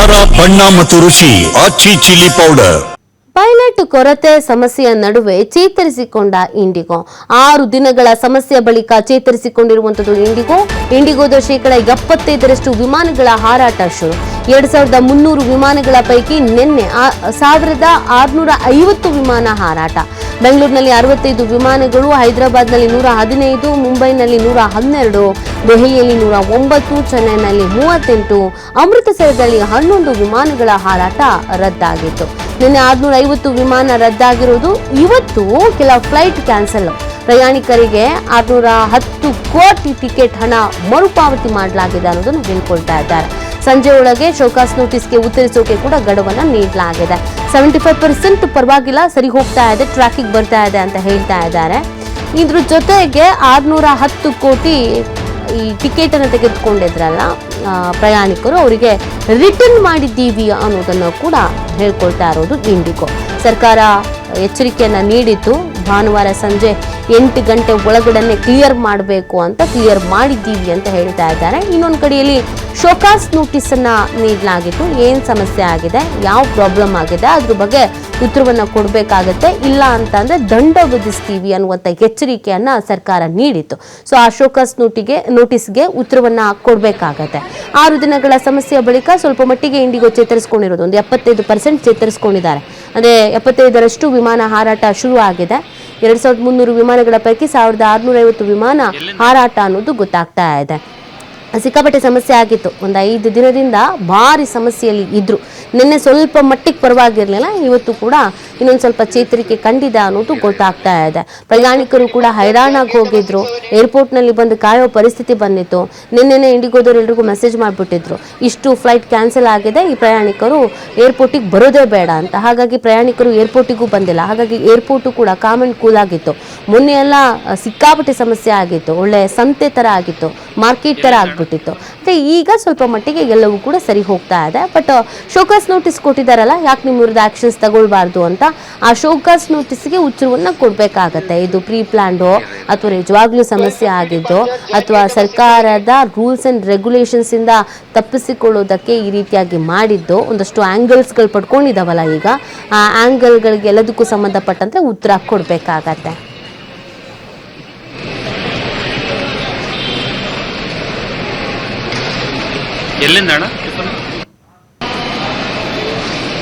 ಖಾರ, ಬಣ್ಣ ಮತ್ತು ರುಚಿ, ಆಚಿ ಚಿಲ್ಲಿ ಪೌಡರ್. ಪೈಲಟ್ ಕೊರತೆ ಸಮಸ್ಯೆಯ ನಡುವೆ ಚೇತರಿಸಿಕೊಂಡ ಇಂಡಿಗೋ. ಆರು ದಿನಗಳ ಸಮಸ್ಯೆ ಬಳಿಕ ಚೇತರಿಸಿಕೊಂಡಿರುವಂತದ್ದು ಇಂಡಿಗೋ. ಇಂಡಿಗೋದ ಶೇಕಡ ಎಪ್ಪತ್ತೈದರಷ್ಟು ವಿಮಾನಗಳ ಹಾರಾಟ ಶುರು. ಎರಡ್ ಸಾವಿರದ ಮುನ್ನೂರು ವಿಮಾನಗಳ ಪೈಕಿ ನಿನ್ನೆ ಸಾವಿರದ ಆರುನೂರ ಐವತ್ತು ವಿಮಾನ ಹಾರಾಟ. ಬೆಂಗಳೂರಿನಲ್ಲಿ ಅರವತ್ತೈದು ವಿಮಾನಗಳು, ಹೈದರಾಬಾದ್ನಲ್ಲಿ ನೂರ ಹದಿನೈದು, ಮುಂಬೈನಲ್ಲಿ ನೂರ ಹನ್ನೆರಡು, ದೆಹಲಿಯಲ್ಲಿ ನೂರ ಒಂಬತ್ತು, ಚೆನ್ನೈನಲ್ಲಿ ಮೂವತ್ತೆಂಟು, ಅಮೃತಸರದಲ್ಲಿ ಹನ್ನೊಂದು ವಿಮಾನಗಳ ಹಾರಾಟ ರದ್ದಾಗಿತ್ತು. ನಿನ್ನೆ ಆರುನೂರ ಐವತ್ತು ವಿಮಾನ ರದ್ದಾಗಿರೋದು ಇವತ್ತು ಕೆಲ ಫ್ಲೈಟ್ ಕ್ಯಾನ್ಸಲ್. ಪ್ರಯಾಣಿಕರಿಗೆ ಆರ್ನೂರ ಹತ್ತು ಕೋಟಿ ಟಿಕೆಟ್ ಹಣ ಮರುಪಾವತಿ ಮಾಡಲಾಗಿದೆ ಅನ್ನೋದನ್ನು ಹೇಳ್ಕೊಳ್ತಾ ಇದ್ದಾರೆ. ಸಂಜೆ ಒಳಗೆ ಶೋಕಾಸ್ ನೋಟಿಸ್ಗೆ ಉತ್ತರಿಸೋಕೆ ಕೂಡ ಗಡುವನ್ನು ನೀಡಲಾಗಿದೆ. ಸೆವೆಂಟಿ ಫೈವ್ ಪರ್ಸೆಂಟ್ ಪರವಾಗಿಲ್ಲ, ಸರಿ ಹೋಗ್ತಾ ಇದೆ ಟ್ರ್ಯಾಕಿಗೆ ಬರ್ತಾ ಇದೆ ಅಂತ ಹೇಳ್ತಾ ಇದ್ದಾರೆ. ಇದ್ರ ಜೊತೆಗೆ ಆರ್ನೂರ ಹತ್ತು ಕೋಟಿ ಈ ಟಿಕೆಟ್ ಅನ್ನು ತೆಗೆದುಕೊಂಡಿದ್ರಲ್ಲ ಪ್ರಯಾಣಿಕರು ಅವರಿಗೆ ರಿಟರ್ನ್ ಮಾಡಿದ್ದೀವಿ ಅನ್ನೋದನ್ನು ಕೂಡ ಹೇಳ್ಕೊಳ್ತಾ ಇರೋದು ಇಂಡಿಗೋ ಸರ್ಕಾರ ಎಚ್ಚರಿಕೆಯನ್ನು ನೀಡಿತ್ತು ಭಾನುವಾರ ಸಂಜೆ ಎಂಟು ಗಂಟೆ ಒಳಗಡೆ ಕ್ಲಿಯರ್ ಮಾಡಬೇಕು ಅಂತ ಕ್ಲಿಯರ್ ಮಾಡಿದ್ದೀವಿ ಅಂತ ಹೇಳ್ತಾ ಇದ್ದಾರೆ. ಇನ್ನೊಂದು ಕಡೆಯಲ್ಲಿ ಶೋಕಾಸ್ ನೋಟಿಸ್ ಅನ್ನ ನೀಡಲಾಗಿತ್ತು. ಏನು ಸಮಸ್ಯೆ ಆಗಿದೆ? ಯಾವ ಪ್ರಾಬ್ಲಮ್ ಆಗಿದೆ? ಅದ್ರ ಬಗ್ಗೆ ಉತ್ತರವನ್ನು ಕೊಡಬೇಕಾಗತ್ತೆ. ಇಲ್ಲ ಅಂತಂದರೆ ದಂಡ ವಿಧಿಸ್ತೀವಿ ಅನ್ನುವಂಥ ಎಚ್ಚರಿಕೆಯನ್ನು ಸರ್ಕಾರ ನೀಡಿತ್ತು. ಸೊ ಆ ಶೋಕಾಸ್ ನೋಟಿಗೆ ನೋಟಿಸ್ಗೆ ಉತ್ತರವನ್ನು ಕೊಡಬೇಕಾಗತ್ತೆ. ಆರು ದಿನಗಳ ಸಮಸ್ಯೆಯ ಬಳಿಕ ಸ್ವಲ್ಪ ಮಟ್ಟಿಗೆ ಇಂಡಿಗೋ ಚೇತರಿಸ್ಕೊಂಡಿರೋದು. ಒಂದು ಎಪ್ಪತ್ತೈದು ಪರ್ಸೆಂಟ್ ಚೇತರಿಸ್ಕೊಂಡಿದ್ದಾರೆ. ಅಂದ್ರೆ ಎಪ್ಪತ್ತೈದರಷ್ಟು ವಿಮಾನ ಹಾರಾಟ ಶುರು ಆಗಿದೆ ಎರಡ್ ಸಾವಿರದ ಮುನ್ನೂರು ವಿಮಾನಗಳ ಪೈಕಿ ಸಾವಿರದ ಆರುನೂರ ಐವತ್ತು ವಿಮಾನ ಹಾರಾಟ ಅನ್ನೋದು ಗೊತ್ತಾಗ್ತಾ ಇದೆ. ಸಿಕ್ಕಾಪಟ್ಟೆ ಸಮಸ್ಯೆ ಆಗಿತ್ತು. ಒಂದು ಐದು ದಿನದಿಂದ ಭಾರಿ ಸಮಸ್ಯೆಯಲ್ಲಿ ಇದ್ರು. ನಿನ್ನೆ ಸ್ವಲ್ಪ ಮಟ್ಟಿಗೆ ಪರವಾಗಿರಲಿಲ್ಲ, ಇವತ್ತು ಕೂಡ ಇನ್ನೊಂದು ಸ್ವಲ್ಪ ಚೇತರಿಕೆ ಕಂಡಿದೆ ಅನ್ನೋದು ಗೊತ್ತಾಗ್ತಾ ಇದೆ. ಪ್ರಯಾಣಿಕರು ಕೂಡ ಹೈರಾಣಾಗಿ ಹೋಗಿದ್ರು. ಏರ್ಪೋರ್ಟ್ನಲ್ಲಿ ಬಂದು ಕಾಯೋ ಪರಿಸ್ಥಿತಿ ಬಂದಿತ್ತು. ನಿನ್ನೆ ಇಂಡಿಗೋದವ್ರು ಎಲ್ರಿಗೂ ಮೆಸೇಜ್ ಮಾಡಿಬಿಟ್ಟಿದ್ರು. ಇಷ್ಟು ಫ್ಲೈಟ್ ಕ್ಯಾನ್ಸಲ್ ಆಗಿದೆ, ಈ ಪ್ರಯಾಣಿಕರು ಏರ್ಪೋರ್ಟಿಗೆ ಬರೋದೇ ಬೇಡ ಅಂತ. ಹಾಗಾಗಿ ಪ್ರಯಾಣಿಕರು ಏರ್ಪೋರ್ಟಿಗೂ ಬಂದಿಲ್ಲ. ಹಾಗಾಗಿ ಏರ್ಪೋರ್ಟು ಕೂಡ ಕಾಮನ್ ಕೂಲ್ ಆಗಿತ್ತು. ಮೊನ್ನೆ ಎಲ್ಲ ಸಿಕ್ಕಾಪಟ್ಟೆ ಸಮಸ್ಯೆ ಆಗಿತ್ತು. ಒಳ್ಳೆ ಸಂತೆ ಥರ ಆಗಿತ್ತು. ಮಾರ್ಕೆಟ್ ಥರ ಆಗಿಬಿಟ್ಟಿತ್ತು. ಮತ್ತೆ ಈಗ ಸ್ವಲ್ಪ ಮಟ್ಟಿಗೆ ಎಲ್ಲವೂ ಕೂಡ ಸರಿ ಹೋಗ್ತಾ ಇದೆ. ಬಟ್ ಶೋಕಾಸ್ ನೋಟಿಸ್ ಕೊಟ್ಟಿದ್ದಾರಲ್ಲ ಯಾಕೆ ನಿಮ್ಮ ವಿರುದ್ಧ ಆಕ್ಷನ್ಸ್ ತಗೊಳ್ಬಾರ್ದು ಅಂತ? ಆ ಶೋಕಾಸ್ ನೋಟಿಸ್ಗೆ ಉಚ್ಚರವನ್ನು ಕೊಡಬೇಕಾಗತ್ತೆ. ಇದು ಪ್ರೀ ಪ್ಲ್ಯಾಂಡೋ ಅಥವಾ ನಿಜವಾಗ್ಲೂ ಸಮಸ್ಯೆ ಆಗಿದ್ದು ಅಥವಾ ಸರ್ಕಾರದ ರೂಲ್ಸ್ ಅಂಡ್ ರೆಗ್ಯುಲೇಷನ್ಸ್ ಇಂದ ತಪ್ಪಿಸಿಕೊಳ್ಳೋದಕ್ಕೆ ಈ ರೀತಿಯಾಗಿ ಮಾಡಿದ್ದು ಒಂದಷ್ಟು ಆ್ಯಂಗಲ್ಸ್ಗಳು ಪಡ್ಕೊಂಡಿದ್ದಾವಲ್ಲ ಈಗ. ಆ ಆ್ಯಂಗಲ್ಗಳಿಗೆ ಎಲ್ಲದಕ್ಕೂ ಸಂಬಂಧಪಟ್ಟಂತೆ ಉತ್ತರ ಕೊಡಬೇಕಾಗತ್ತೆ. എല്ലെന്നാണ്